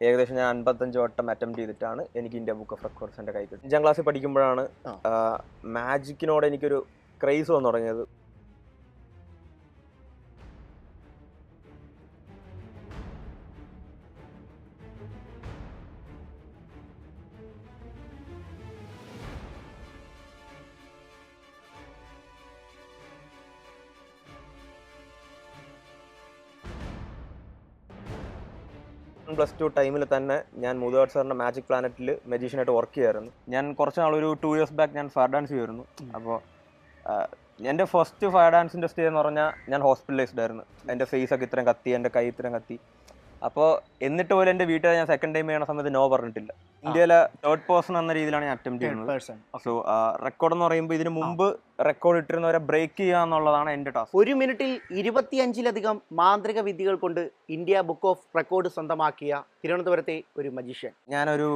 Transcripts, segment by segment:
ഏകദേശം ഞാൻ അൻപത്തഞ്ച് വട്ടം അറ്റംപ്റ്റ് ചെയ്തിട്ടാണ് എനിക്ക് ഇന്ത്യ ബുക്ക് ഓഫ് റെക്കോർഡ്സ് എന്റെ കൈ കിട്ടും അഞ്ചാം ക്ലാസ്സിൽ പഠിക്കുമ്പോഴാണ്. മാജിക്കിനോട് എനിക്കൊരു ക്രൈസ് വന്നു തുടങ്ങിയത് പ്ലസ് ടു ടൈമിൽ തന്നെ ഞാൻ മുതുകാട് സാറിന്റെ മാജിക് പ്ലാനറ്റിൽ മജീഷ്യനായിട്ട് വർക്ക് ചെയ്യായിരുന്നു. ഞാൻ കുറച്ച് നാളൊരു ടു ഇയേഴ്സ് ബാക്ക് ഞാൻ ഫയർ ഡാൻസ് ചെയ്യുമായിരുന്നു. അപ്പോൾ എന്റെ ഫസ്റ്റ് ഫയർ ഡാൻസിന്റെ സ്റ്റേ എന്ന് പറഞ്ഞാൽ ഞാൻ ഹോസ്പിറ്റലൈസ്ഡ് ആയിരുന്നു. എന്റെ ഫേസ് ഒക്കെ ഇത്രയും കത്തി എന്റെ കൈ ഇത്രയും കത്തി. അപ്പോൾ എന്നിട്ട് പോലും എന്റെ വീട്ടിൽ ഞാൻ സെക്കൻഡ് ടൈം ചെയ്യണ സമയത്ത് നോ പറഞ്ഞിട്ടില്ല. ഇന്ത്യയിലെ തേർഡ് പേഴ്സൺ എന്ന രീതിയിലാണ് ഞാൻ അറ്റംപ്റ്റ് ചെയ്യുന്നത്. സോ റെക്കോർഡ് എന്ന് പറയുമ്പോൾ ഇതിന് മുമ്പ് റെക്കോർഡ് ഇട്ടിരുന്നവരെ ബ്രേക്ക് ചെയ്യുക എന്നുള്ളതാണ് എന്റെ ടാസ്ക് ഒരു മിനിറ്റിൽ ഇരുപത്തിയഞ്ചിലധികം മാന്ത്രിക വിദ്യകൾ കൊണ്ട് ഇന്ത്യ ബുക്ക് ഓഫ് റെക്കോർഡ് സ്വന്തമാക്കിയ തിരുവനന്തപുരത്തെ ഒരു മജീഷ്യൻ ഞാനൊരു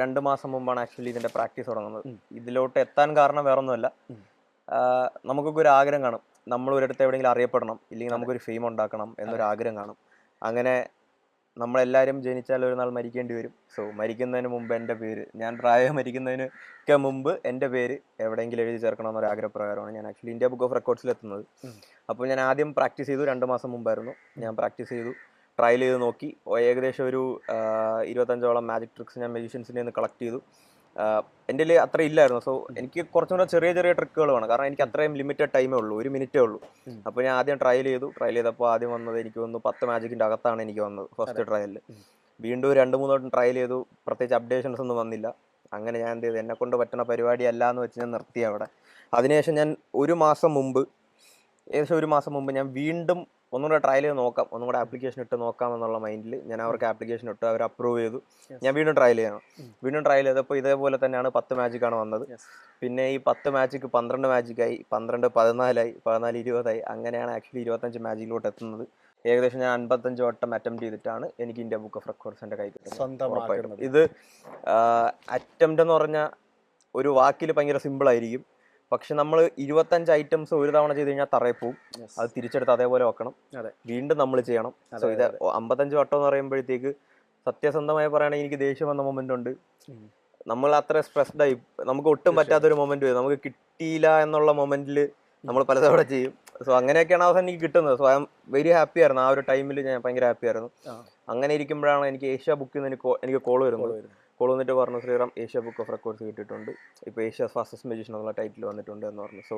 രണ്ട് മാസം മുമ്പാണ് ആക്ച്വലി ഇതിന്റെ പ്രാക്ടീസ് തുടങ്ങുന്നത്. ഇതിലോട്ട് എത്താൻ കാരണം വേറൊന്നുമല്ല. ഒന്നുമല്ല നമുക്കൊക്കെ ഒരു ആഗ്രഹം കാണും. നമ്മൾ ഒരിടത്ത് എവിടെയെങ്കിലും അറിയപ്പെടണം. ഇല്ലെങ്കിൽ നമുക്കൊരു ഫെയിം ഉണ്ടാക്കണം എന്നൊരു ആഗ്രഹം കാണും. അങ്ങനെ നമ്മളെല്ലാവരും ജനിച്ചാൽ ഒരു നാൾ മരിക്കേണ്ടി വരും. സോ മരിക്കുന്നതിന് മുമ്പ് എന്റെ പേര് ഞാൻ പ്രായം മരിക്കുന്നതിന് ഒക്കെ മുമ്പ് എന്റെ പേര് എവിടെയെങ്കിലും എഴുതി ചേർക്കണമെന്നൊരു ആഗ്രഹപ്രകാരമാണ് ഞാൻ ആക്ച്വലി ഇന്ത്യ ബുക്ക് ഓഫ് റെക്കോർഡ്സിൽ എത്തുന്നത്. അപ്പോൾ ഞാൻ ആദ്യം പ്രാക്ടീസ് ചെയ്തു രണ്ട് മാസം മുമ്പായിരുന്നു. ഞാൻ പ്രാക്ടീസ് ചെയ്തു ട്രയൽ ചെയ്ത് നോക്കി. ഏകദേശം ഒരു ഇരുപത്തഞ്ചോളം മാജിക് ട്രിക്സ് ഞാൻ മെജീഷ്യൻസിന്റെ നിന്ന് കളക്ട് ചെയ്തു. എന്റെ കയ്യിൽ അത്ര ഇല്ലായിരുന്നു. സോ എനിക്ക് കുറച്ചും കൂടെ ചെറിയ ചെറിയ ട്രിക്കുകൾ വേണം. കാരണം എനിക്ക് അത്രയും ലിമിറ്റഡ് ടൈമേ ഉള്ളൂ. ഒരു മിനിറ്റേ ഉള്ളൂ. അപ്പോൾ ഞാൻ ആദ്യം ട്രയൽ ചെയ്തു. ട്രയൽ ചെയ്തപ്പോൾ ആദ്യം വന്നത് എനിക്ക് വന്നു പത്ത് മാജിക്കിന്റെ അകത്താണ് എനിക്ക് വന്നത് ഫസ്റ്റ് ട്രയലിൽ വീണ്ടും രണ്ട് മൂന്ന് വട്ടം ട്രയൽ ചെയ്തു. പ്രത്യേകിച്ച് അപ്ഡേഷൻസ് ഒന്നും വന്നില്ല. അങ്ങനെ ഞാൻ എന്ത് ചെയ്തു? എന്നെ കൊണ്ട് പറ്റുന്ന പരിപാടി അല്ല എന്ന് വെച്ച് ഞാൻ നിർത്തി അവിടെ. അതിനുശേഷം ഞാൻ ഒരു മാസം മുമ്പ് ഏകദേശം ഒരു മാസം മുമ്പ് ഞാൻ വീണ്ടും ഒന്നുകൂടെ ട്രയൽ ചെയ്ത് നോക്കാം. ഒന്നും കൂടെ ആപ്ലിക്കേഷൻ ഇട്ട് നോക്കാം എന്നുള്ള മൈൻഡിൽ ഞാൻ അവർക്ക് ആപ്ലിക്കേഷൻ ഇട്ട് അവർ അപ്രൂവ് ചെയ്തു. ഞാൻ വീണ്ടും ട്രയൽ ചെയ്യണം. വീണ്ടും ട്രയൽ ചെയ്തപ്പോൾ ഇതേപോലെ തന്നെയാണ് പത്ത് മാജിക്കാണ് വന്നത്. പിന്നെ ഈ പത്ത് മാജിക്ക് പന്ത്രണ്ട് മാജിക്കായി പന്ത്രണ്ട് പതിനാലായി പതിനാല് ഇരുപതായി അങ്ങനെയാണ് ആക്ച്വലി ഇരുപത്തഞ്ച് മാജിക്കിലോട്ട് എത്തുന്നത്. ഏകദേശം ഞാൻ അൻപത്തഞ്ച് വട്ടം അറ്റംപ്റ്റ് ചെയ്തിട്ടാണ് എനിക്ക് ഇന്ത്യ ബുക്ക് ഓഫ് റെക്കോർഡ്സ് എന്റെ കൈ കിട്ടുന്നത്. ഇത് അറ്റംപ്റ്റ് എന്ന് പറഞ്ഞാൽ ഒരു വാക്കിൽ ഭയങ്കര സിമ്പിൾ ആയിരിക്കും. പക്ഷെ നമ്മൾ ഇരുപത്തഞ്ച് ഐറ്റംസ് ഒരു തവണ ചെയ്ത് കഴിഞ്ഞാൽ തറയിൽ പോവും. അത് തിരിച്ചെടുത്ത് അതേപോലെ വെക്കണം. വീണ്ടും നമ്മൾ ചെയ്യണം. സോ ഇത്. അമ്പത്തഞ്ച് വട്ടം എന്ന് പറയുമ്പോഴത്തേക്ക് സത്യസന്ധമായി പറയുകയാണെങ്കിൽ എനിക്ക് ദേഷ്യം വന്ന മൊമെന്റ് ഉണ്ട്. നമ്മൾ അത്ര സ്ട്രെസ്ഡ് ആയി. നമുക്ക് ഒട്ടും പറ്റാത്തൊരു മൊമെന്റ് വരും. നമുക്ക് കിട്ടിയില്ല എന്നുള്ള മൊമെന്റിൽ നമ്മൾ പലതവണ ചെയ്യും. സോ അങ്ങനെയൊക്കെയാണ് അവസാനം എനിക്ക് കിട്ടുന്നത്. So I'm very happy ആയിരുന്നു. ആ ഒരു ടൈമിൽ ഞാൻ ഭയങ്കര ഹാപ്പി ആയിരുന്നു. അങ്ങനെ ഇരിക്കുമ്പോഴാണ് എനിക്ക് ഏഷ്യ ബുക്കിൽ നിന്ന് എനിക്ക് എനിക്ക് കോൾ വരുന്നത്. കോൾ വന്നിട്ട് പറഞ്ഞു Sreeram Asia book of records കിട്ടിയിട്ടുണ്ട്. ഇപ്പോൾ ഏഷ്യ ഫാസ്റ്റസ്റ്റ് മെജീഷ്യൻ എന്നുള്ള ടൈറ്റിൽ വന്നിട്ടുണ്ട് എന്ന് പറഞ്ഞു. സോ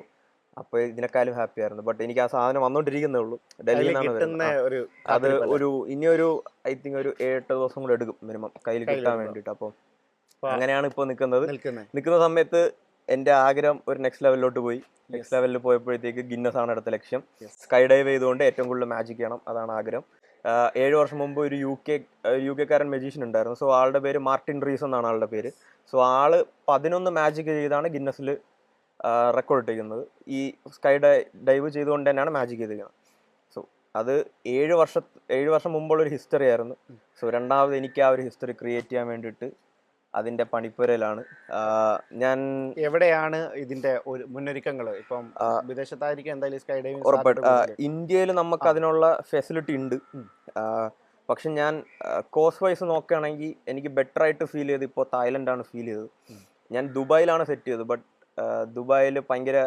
അപ്പോൾ ഇതിനേക്കാളും ഹാപ്പി ആയിരുന്നു. ബട്ട് എനിക്ക് ആ സാധനം വന്നോണ്ടിരിക്കുന്നേ ഉള്ളൂ. ഡൽഹിയിൽ നിന്നാണ് കിട്ടുന്ന ഒരു ഇനി അത് ഒരു ഇനിയൊരു ഐ തിങ്ക് ഒരു ഏഴെട്ട് ദിവസം കൂടെ എടുക്കും മിനിമം കയ്യിൽ കിട്ടാൻ വേണ്ടിട്ട് വേണ്ടിയിട്ട്. അപ്പൊ അങ്ങനെയാണ് ഇപ്പോൾ നിൽക്കുന്നത്. നിൽക്കുന്ന സമയത്ത് എന്റെ ആഗ്രഹം ഒരു നെക്സ്റ്റ് ലെവലിലോട്ട് പോയി. നെക്സ്റ്റ് ലെവലിൽ പോയപ്പോഴത്തേക്ക് ഗിന്നസ് ആണ് അടുത്ത ലക്ഷ്യം. സ്കൈ ഡൈവ് ചെയ്തുകൊണ്ട് ഏറ്റവും കൂടുതൽ മാജിക് ചെയ്യണം. അതാണ് ആഗ്രഹം. ഏഴ് വർഷം മുമ്പ് ഒരു യു കെ യു കെക്കാരൻ മെജീഷ്യൻ ഉണ്ടായിരുന്നു. സോ ആളുടെ പേര് മാർട്ടിൻ റീസ് എന്നാണ് ആളുടെ പേര്. സോ ആൾ പതിനൊന്ന് മാജിക് ചെയ്താണ് ഗിന്നസിൽ റെക്കോർഡ് ഇട്ടിരിക്കുന്നത്. ഈ സ്കൈ ഡൈവ് ചെയ്തുകൊണ്ട് തന്നെയാണ് മാജിക് ചെയ്തിരിക്കുന്നത്. സോ അത് ഏഴ് വർഷ ഏഴ് വർഷം മുമ്പുള്ള ഒരു ഹിസ്റ്ററി ആയിരുന്നു. സോ രണ്ടാമത് എനിക്ക് ആ ഒരു ഹിസ്റ്ററി ക്രിയേറ്റ് ചെയ്യാൻ വേണ്ടിയിട്ട് അതിന്റെ പണിപ്പുരയിലാണ്. ഞാൻ എവിടെയാണ് ഇതിന്റെ ഒരു മുന്നൊരുക്കങ്ങൾ ഇപ്പം വിദേശത്തായിരിക്കും എന്തായാലും സ്കൈ ഉറപ്പായിട്ടും. ഇന്ത്യയിൽ നമുക്ക്. അതിനുള്ള ഫെസിലിറ്റി ഉണ്ട്. പക്ഷെ ഞാൻ കോസ്റ്റ് വൈസ് നോക്കുകയാണെങ്കിൽ എനിക്ക് ബെറ്റർ ആയിട്ട് ഫീൽ ചെയ്ത് ഇപ്പോൾ തായ്ലൻഡാണ് ഫീൽ ചെയ്തത്. ഞാൻ ദുബായിലാണ് സെറ്റ് ചെയ്തത് ബട്ട് ദുബായിൽ ഭയങ്കര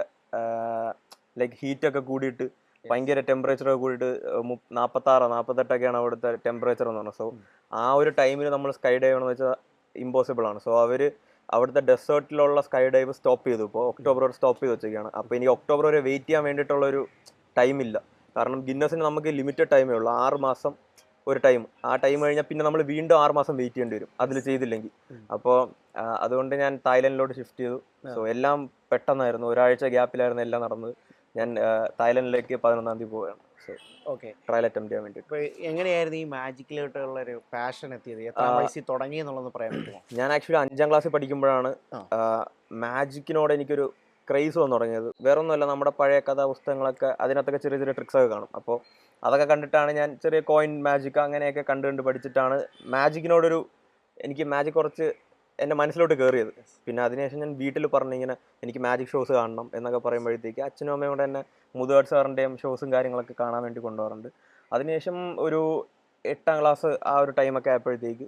ലൈക്ക് ഹീറ്റ് ഒക്കെ കൂടിയിട്ട് ഭയങ്കര ടെമ്പറേച്ചർ ഒക്കെ കൂടിയിട്ട് നാൽപ്പത്താറ് നാൽപ്പത്തെട്ടൊക്കെയാണ് അവിടുത്തെ ടെമ്പറേച്ചർ എന്ന് പറഞ്ഞത്. സോ ആ ഒരു ടൈമിൽ നമ്മൾ സ്കൈ ഡൈവ് എന്ന് വെച്ചാൽ ഇമ്പോസിബിൾ ആണ്. സോ അവർ അവിടുത്തെ ഡെസേർട്ടിലുള്ള സ്കൈ ഡൈവ് സ്റ്റോപ്പ് ചെയ്തു. ഇപ്പോൾ ഒക്ടോബർ വരെ സ്റ്റോപ്പ് ചെയ്ത് വെച്ചേക്കാണ് അപ്പോൾ ഇനി ഒക്ടോബർ വരെ വെയിറ്റ് ചെയ്യാൻ വേണ്ടിയിട്ടുള്ളൊരു ടൈം ഇല്ല. കാരണം ഗിന്നസിന് നമുക്ക് ലിമിറ്റഡ് ടൈമേ ഉള്ളൂ. ആറ് മാസം ഒരു ടൈം ആ ടൈം കഴിഞ്ഞാൽ പിന്നെ നമ്മൾ വീണ്ടും ആറ് മാസം വെയിറ്റ് ചെയ്യേണ്ടി വരും. അതിൽ ചെയ്തില്ലെങ്കിൽ. അപ്പോൾ അതുകൊണ്ട് ഞാൻ തായ്ലൻഡിലോട്ട് ഷിഫ്റ്റ് ചെയ്തു. സോ എല്ലാം പെട്ടെന്നായിരുന്നു. ഒരാഴ്ച ഗ്യാപ്പിലായിരുന്നു എല്ലാം നടന്നത്. ഞാൻ തായ്ലൻഡിലേക്ക് പതിനൊന്നാം തീയതി പോവുകയാണ്. So okay. ട്രയൽ അറ്റംപ്റ്റ് ചെയ്യാൻ വേണ്ടി ഇപ്പൊ എങ്ങനെയായിരുന്നു ഈ മാജിക്കിലോട്ടുള്ള ഒരു പാഷൻ എത്തിയത്? എത്ര ആ. വയസ്സിൽ തുടങ്ങി എന്നുള്ളത് പറയാൻ പറ്റുമോ? ഞാൻ ആക്ച്വലി അഞ്ചാം ക്ലാസ്സിൽ പഠിക്കുമ്പോഴാണ് മാജിക്കിനോട് എനിക്കൊരു ക്രൈസ് വന്നു തുടങ്ങിയത്. വേറൊന്നുമല്ല നമ്മുടെ പഴയ കഥാപുസ്തകങ്ങളൊക്കെ അതിനകത്തൊക്കെ ചെറിയ ചെറിയ ട്രിക്സ് ഒക്കെ കാണും. അപ്പോൾ അതൊക്കെ കണ്ടിട്ടാണ് ഞാൻ ചെറിയ കോയിൻ മാജിക് അങ്ങനെയൊക്കെ കണ്ട് കണ്ട് പഠിച്ചിട്ടാണ് മാജിക്കിനോടൊരു എനിക്ക് മാജിക് കുറച്ച് എന്റെ മനസ്സിലോട്ട് കയറിയത് പിന്നെ അതിനുശേഷം ഞാൻ വീട്ടിൽ പറഞ്ഞിങ്ങനെ എനിക്ക് മാജിക് ഷോസ് കാണണം എന്നൊക്കെ പറയുമ്പോഴത്തേക്ക് അച്ഛനും അമ്മയും കൂടെ എന്നെ മുതുകാട് സാറിന്റെയും ഷോസും കാര്യങ്ങളൊക്കെ കാണാൻ വേണ്ടി കൊണ്ടുപോകാറുണ്ട്. അതിനുശേഷം ഒരു എട്ടാം ക്ലാസ് ആ ഒരു ടൈമൊക്കെ ആയപ്പോഴത്തേക്ക്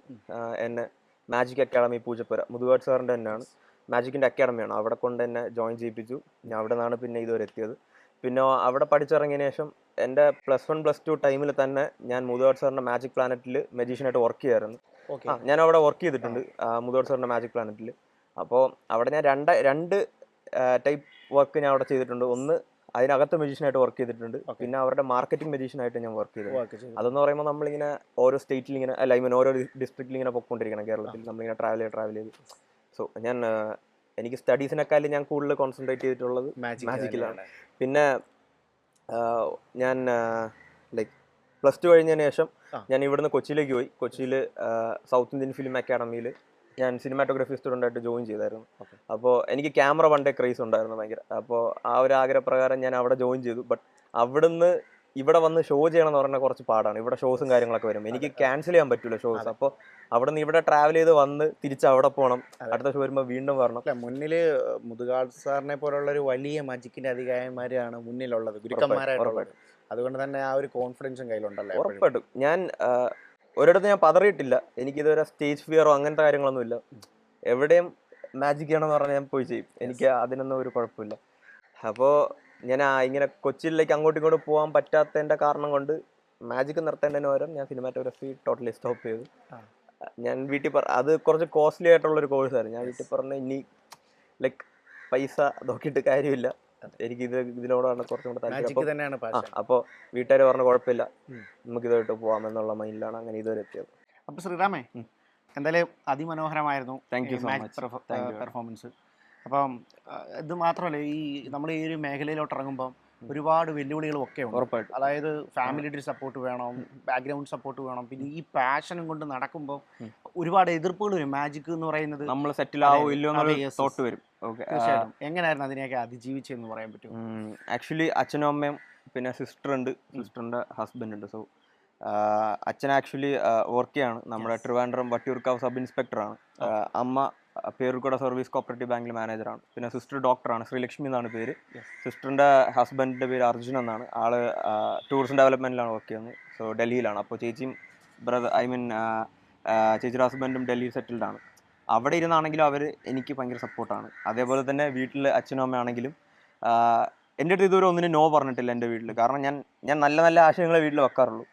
എന്നെ മാജിക് അക്കാഡമി പൂജപ്പുര മുതുകാട് സാറിന്റെ തന്നെയാണ്. മാജിക്കിന്റെ അക്കാഡമിയാണ് അവിടെ കൊണ്ട് എന്നെ ജോയിൻ ചെയ്യിപ്പിച്ചു. ഞാൻ അവിടെ നിന്നാണ് പിന്നെ ഇതുവരെ എത്തിയത്. പിന്നെ അവിടെ പഠിച്ചിറങ്ങിയ ശേഷം എന്റെ പ്ലസ് വൺ പ്ലസ് ടു ടൈമിൽ തന്നെ ഞാൻ മുതുകാട് സാറിന്റെ മാജിക് പ്ലാനറ്റിൽ മെജീഷ്യനായിട്ട് വർക്ക് ചെയ്യായിരുന്നു. ഞാൻ അവിടെ വർക്ക് ചെയ്തിട്ടുണ്ട് മുതോട് സാറിന്റെ സാറിന്റെ മാജിക് പ്ലാനറ്റിൽ അപ്പോൾ അവിടെ ഞാൻ രണ്ട് രണ്ട് ടൈപ്പ് വർക്ക് ഞാൻ അവിടെ ചെയ്തിട്ടുണ്ട്. ഒന്ന് അതിനകത്ത് മെജീഷ്യനായിട്ട് വർക്ക് ചെയ്തിട്ടുണ്ട്. പിന്നെ അവരുടെ മാർക്കറ്റിംഗ് മെജീഷ്യനായിട്ട് ഞാൻ വർക്ക് ചെയ്തിട്ടുണ്ട്. അതെന്ന് പറയുമ്പോൾ നമ്മളിങ്ങനെ ഓരോ സ്റ്റേറ്റിൽ ഇങ്ങനെ അല്ല ഐ മീൻ ഓരോ ഡിസ്ട്രിക്റ്റിൽ ഇങ്ങനെ പൊയ്ക്കൊണ്ടിരിക്കണം കേരളത്തിൽ. നമ്മളിങ്ങനെ ട്രാവൽ ചെയ്ത് ട്രാവൽ ചെയ്ത്. സോ ഞാൻ എനിക്ക് സ്റ്റഡീസിനെക്കാളും ഞാൻ കൂടുതൽ കോൺസെൻട്രേറ്റ് ചെയ്തിട്ടുള്ളത് മാജിക്കിലാണ് പിന്നെ ഞാൻ ലൈക്ക് പ്ലസ് ടു കഴിഞ്ഞതിന് ശേഷം ഞാൻ ഇവിടുന്ന് കൊച്ചിയിലേക്ക് പോയി. കൊച്ചിയിൽ സൗത്ത് ഇന്ത്യൻ ഫിലിം അക്കാഡമിയിൽ ഞാൻ സിനിമാറ്റോഗ്രഫി സ്റ്റുഡന്റ് ആയിട്ട് ജോയിൻ ചെയ്തായിരുന്നു. അപ്പോൾ എനിക്ക് ക്യാമറ വണ്ടേ ക്രേസ് ഉണ്ടായിരുന്നു ഭയങ്കര. അപ്പോൾ ആ ഒരു ആഗ്രഹപ്രകാരം ഞാൻ അവിടെ ജോയിൻ ചെയ്തു. ബട്ട് അവിടുന്ന് ഇവിടെ വന്ന് ഷോ ചെയ്യണം എന്ന് പറഞ്ഞാൽ കുറച്ച് പാടാണ്. ഇവിടെ ഷോസും കാര്യങ്ങളൊക്കെ വരും. എനിക്ക് ക്യാൻസൽ ചെയ്യാൻ പറ്റില്ല ഷോസ് അപ്പോൾ അവിടെ നിന്ന് ഇവിടെ ട്രാവൽ ചെയ്ത് വന്ന് തിരിച്ച് അവിടെ പോകണം. അടുത്ത ഷോ വരുമ്പോൾ വീണ്ടും വരണം. അല്ല മുന്നിൽ മുതുകാട് സാറിനെ പോലുള്ള ഒരു വലിയ മജിക്കിന്റെ അധികാരന്മാരാണ് മുന്നിലുള്ളത്. ഗുരുക്കന്മാരായിട്ടുള്ളത്. അതുകൊണ്ട് തന്നെ ആ ഒരു കോൺഫിഡൻസും കയ്യിലുണ്ടല്ലോ. ഉറപ്പായിട്ടും. ഞാൻ ഒരിടത്ത് ഞാൻ പതറിയിട്ടില്ല. എനിക്കിതുവരെ സ്റ്റേജ് ഫിയറോ അങ്ങനത്തെ കാര്യങ്ങളൊന്നുമില്ല എവിടെയും മാജിക് ചെയ്യണമെന്ന് പറഞ്ഞാൽ ഞാൻ പോയി ചെയ്യും. എനിക്ക് അതിനൊന്നും ഒരു കുഴപ്പമില്ല. അപ്പോൾ ഞാൻ ഇങ്ങനെ കൊച്ചിയിലേക്ക് അങ്ങോട്ടും ഇങ്ങോട്ടും പോകാൻ പറ്റാത്തതിന്റെ കാരണം കൊണ്ട് മാജിക് നിർത്തേണ്ടതിന് പകരം ഞാൻ സിനിമാറ്റോഗ്രഫി ടോട്ടലി സ്റ്റോപ്പ് ചെയ്തു. ഞാൻ വീട്ടിൽ പറ അത് കുറച്ച് കോസ്റ്റ്ലി ആയിട്ടുള്ളൊരു കോഴ്സായിരുന്നു ഞാൻ വീട്ടിൽ പറഞ്ഞ ഇനി ലൈക്ക് പൈസ നോക്കിയിട്ട് കാര്യമില്ല. എനിക്ക് ഇത് ഇതിനോടാണ് കുറച്ചും കൂടെ താല്പര്യം. അപ്പോൾ വീട്ടുകാർ പറഞ്ഞ കുഴപ്പമില്ല. നമുക്ക് ഇതായിട്ട് പോവാം എന്നുള്ള മൈൻഡിലാണ് അങ്ങനെ ഇതുവരെ എത്തിയത്. അപ്പൊ ശ്രീറാമേ എന്തായാലും അതിമനോഹരമായിരുന്നു താങ്ക് യു പെർഫോമൻസ് അപ്പം ഇത് മാത്രമല്ല ഈ നമ്മൾ ഈ ഒരു മേഖലയിലോട്ട് ഇറങ്ങുമ്പോൾ ഒരുപാട് വെല്ലുവിളികളും ഒക്കെ ഉണ്ട്. ഉറപ്പായിട്ടും. അതായത് ഫാമിലിയുടെ സപ്പോർട്ട് വേണം ബാക്ക്ഗ്രൗണ്ട് സപ്പോർട്ട് വേണം. പിന്നെ ഈ പാഷനും കൊണ്ട് നടക്കുമ്പോൾ ഒരുപാട് എതിർപ്പുകൾ വരും. മാജിക് എന്ന് പറയുന്നത് നമ്മൾ സെറ്റിൽ ആവോ yes, തോട്ട് വരും. തീർച്ചയായിട്ടും. എങ്ങനെയായിരുന്നു അതിനെയൊക്കെ അതിജീവിച്ചെന്ന് പറയാൻ പറ്റും ആക്ച്വലി അച്ഛനും അമ്മയും പിന്നെ സിസ്റ്റർ ഉണ്ട്. സിസ്റ്ററിന്റെ ഹസ്ബൻഡ് ഉണ്ട്. സോ അച്ഛൻ ആക്ച്വലി വർക്ക് ചെയ്യാണ്. നമ്മുടെ. ട്രിവാൻഡ്രം വട്ടിയൂർക്കാവ് സബ് ഇൻസ്പെക്ടറാണ് അമ്മ ആ, പേരുക്കോട് സർവീസ് കോപ്പറേറ്റീവ് ബാങ്കിൽ മാനേജറാണ്. പിന്നെ സിസ്റ്റർ ഡോക്ടറാണ്. ശ്രീലക്ഷ്മി എന്നാണ് പേര്. സിസ്റ്ററിന്റെ ഹസ്ബൻഡിന്റെ പേര് അർജുൻ എന്നാണ്. ആൾ ടൂറിസം ഡെവലപ്മെന്റിലാണ് വർക്ക് ചെയ്യുന്നത്. സോ ഡൽഹിയിലാണ്. അപ്പോൾ ചേച്ചിയും ബ്രദർ ഐ മീൻ ചേച്ചിയുടെ ഹസ്ബൻഡും ഡൽഹിയിൽ സെറ്റിൽഡ് ആണ്. അവിടെ ഇരുന്നാണെങ്കിലും അവർ എനിക്ക് ഭയങ്കര സപ്പോർട്ടാണ് അതേപോലെ തന്നെ വീട്ടിൽ അച്ഛനും അമ്മയാണെങ്കിലും എന്റെ അടുത്ത് ഇതുവരെ ഒന്നിനും നോ പറഞ്ഞിട്ടില്ല എന്റെ വീട്ടിൽ കാരണം ഞാൻ ഞാൻ നല്ല നല്ല ആശയങ്ങളെ വീട്ടിൽ വെക്കാറുള്ളൂ.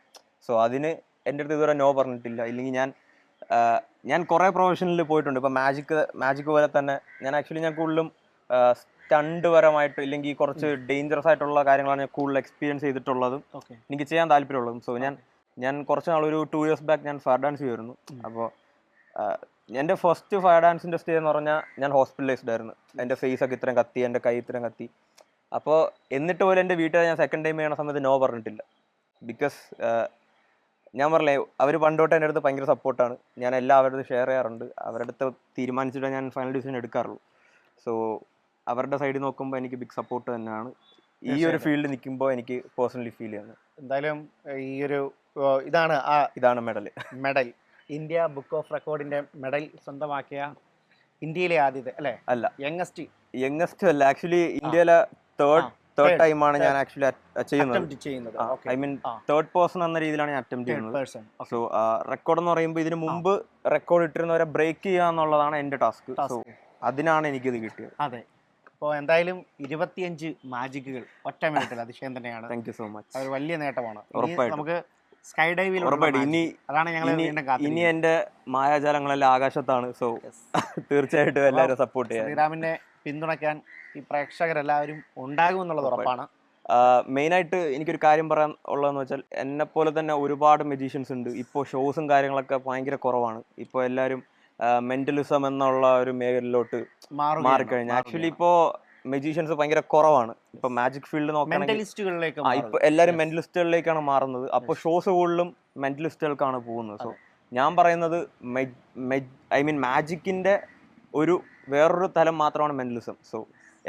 സോ അതിന് എന്റെ അടുത്ത് ഇതുവരെ നോ പറഞ്ഞിട്ടില്ല. ഇല്ലെങ്കിൽ ഞാൻ ഞാൻ കുറേ പ്രൊഫഷനിൽ പോയിട്ടുണ്ട്. ഇപ്പോൾ മാജിക് മാജിക് പോലെ തന്നെ ഞാൻ ആക്ച്വലി ഞാൻ കൂടുതലും സ്റ്റണ്ട് പരമായിട്ട് ഇല്ലെങ്കിൽ കുറച്ച് ഡേഞ്ചറസ് ആയിട്ടുള്ള കാര്യങ്ങളാണ് ഞാൻ കൂടുതൽ എക്സ്പീരിയൻസ് ചെയ്തിട്ടുള്ളതും. എനിക്ക് ചെയ്യാൻ താല്പര്യമുള്ളതും. സോ ഞാൻ ഞാൻ കുറച്ച് നാൾ ഒരു ടു ഇയേഴ്സ് ബാക്ക് ഞാൻ ഫയർ ഡാൻസ് ചെയ്യുമായിരുന്നു അപ്പോൾ എന്റെ ഫസ്റ്റ് ഫയർ ഡാൻസിന്റെ സ്റ്റേ എന്ന് പറഞ്ഞാൽ ഞാൻ ഹോസ്പിറ്റലൈസ്ഡ് ആയിരുന്നു. എന്റെ ഫേസ് ഒക്കെ ഇത്രയും കത്തി എന്റെ കൈ ഇത്രയും കത്തി. അപ്പോൾ എന്നിട്ട് പോലും എന്റെ വീട്ടിൽ ഞാൻ സെക്കൻഡ് ടൈം ചെയ്യണ സമയത്ത് നോ പറഞ്ഞിട്ടില്ല. ബിക്കോസ് ഞാൻ പറഞ്ഞേ അവർ പണ്ടോട്ട് എന്റെ അടുത്ത് ഭയങ്കര സപ്പോർട്ടാണ്. ഞാൻ എല്ലാം അവരുടെ അടുത്ത് ഷെയർ ചെയ്യാറുണ്ട്. അവരുടെ അടുത്ത് തീരുമാനിച്ചിട്ട് ഞാൻ ഫൈനൽ ഡിസിഷൻ എടുക്കാറുള്ളൂ. സോ അവരുടെ സൈഡിൽ നോക്കുമ്പോൾ എനിക്ക് ബിഗ് സപ്പോർട്ട് തന്നെയാണ്. ഈ ഒരു ഫീൽഡ് ഫീൽഡിൽ നിൽക്കുമ്പോൾ എനിക്ക് പേഴ്സണലി ഫീൽ ചെയ്യുന്നത്. എന്തായാലും ഈ ഒരു ഇതാണ് ആ ഇതാണ് medal medal India book of റെക്കോർഡിന്റെ medal സ്വന്തമാക്കിയ ഇന്ത്യയിലെ ആദ്യത്തെ അല്ലേ? അല്ല. യങ്ങസ്റ്റ് യങ്ങസ്റ്റ് അല്ല. ആക്ച്വലി ഇന്ത്യയിലെ തേർഡ് തേർഡ് ടൈമാണ് ഞാൻ ആക്ച്വലി ചെയ്യുന്നത്. അറ്റംപ്റ്റ് ചെയ്യുന്നത്. ഐ മീൻ തേർഡ് പേഴ്സൺ എന്ന രീതിയിലാണ് ഞാൻ അറ്റംപ്റ്റ് ചെയ്യുന്നത്. സോ റെക്കോർഡ് എന്ന് പറയുമ്പോൾ ഇതിന് മുമ്പ് റെക്കോർഡ് ഇട്ടിരുന്നവരെ ബ്രേക്ക് ചെയ്യുക എന്നുള്ളതാണ് എന്റെ ടാസ്ക് സോ അതിനാണ് എനിക്കിത് കിട്ടിയത്. അതെ. അപ്പോൾ എന്തായാലും ഇരുപത്തിയഞ്ച് മാജിക്കുകൾ ഒറ്റ മിനിറ്റിൽ അതിശയം തന്നെയാണ്. താങ്ക് യു സോ മച്ച് അതൊരു വലിയ നേട്ടമാണ്. നമുക്ക് സ്കൈ ഡൈവിൽ ഇനി അതാണ് ഞങ്ങൾ ഇനി എന്റെ മായാജാലങ്ങളെല്ലാം ആകാശത്താണ്. സോ തീർച്ചയായിട്ടും എല്ലാവരും സപ്പോർട്ട് ചെയ്യാം ശ്രീറാമിനെ പിന്തുണയ്ക്കാൻ ഈ പ്രേക്ഷകരെല്ലാവരും ഉണ്ടാകുമെന്നുള്ളത് ഉറപ്പാണ്. മെയിനായിട്ട് എനിക്കൊരു കാര്യം പറയാൻ ഉള്ളതെന്ന് വെച്ചാൽ എന്നെ പോലെ തന്നെ ഒരുപാട് മെജീഷ്യൻസ് ഉണ്ട്. ഇപ്പോൾ ഷോസും കാര്യങ്ങളൊക്കെ ഭയങ്കര കുറവാണ്. ഇപ്പോൾ എല്ലാവരും മെന്റലിസം എന്നുള്ള ഒരു മേഖലയിലോട്ട് മാറിക്കഴിഞ്ഞു. ആക്ച്വലി ഇപ്പോൾ മെജീഷ്യൻസ് ഭയങ്കര കുറവാണ്. ഇപ്പൊ മാജിക് ഫീൽഡ് നോക്കുകയാണെങ്കിൽ ഇപ്പൊ എല്ലാവരും മെന്റലിസ്റ്റുകളിലേക്കാണ് മാറുന്നത്. അപ്പോൾ ഷോസ് കൂടുതലും മെന്റലിസ്റ്റുകൾക്കാണ് പോകുന്നത്. സോ ഞാൻ പറയുന്നത് ഐ മീൻ മാജിക്കിന്റെ ഒരു വേറൊരു തലം മാത്രമാണ് മെന്റലിസം സോ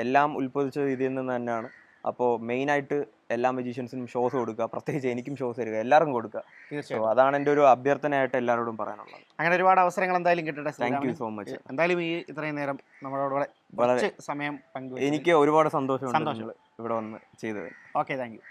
എല്ലാം ഉത്ഭവിച്ചത് ഇതിൽ നിന്ന് തന്നെയാണ്. അപ്പോൾ മെയിനായിട്ട് എല്ലാ മജീഷ്യൻസിനും ഷോസ് കൊടുക്കുക. പ്രത്യേകിച്ച് എനിക്കും ഷോസ് തരിക. എല്ലാവർക്കും കൊടുക്കുക. തീർച്ചയായും അതാണ് എന്റെ ഒരു അഭ്യർത്ഥനയായിട്ട് എല്ലാവരോടും പറയാനുള്ളത്. അങ്ങനെ ഒരുപാട് അവസരങ്ങൾ എന്തായാലും കിട്ടട്ടെ താങ്ക് യു സോ മച്ച് എന്തായാലും ഈ ഇത്രയും നേരം നമ്മളോട് വളരെ സമയം എനിക്ക് ഒരുപാട് സന്തോഷം. ഇവിടെ വന്ന് ചെയ്തത് ഓക്കെ താങ്ക് യു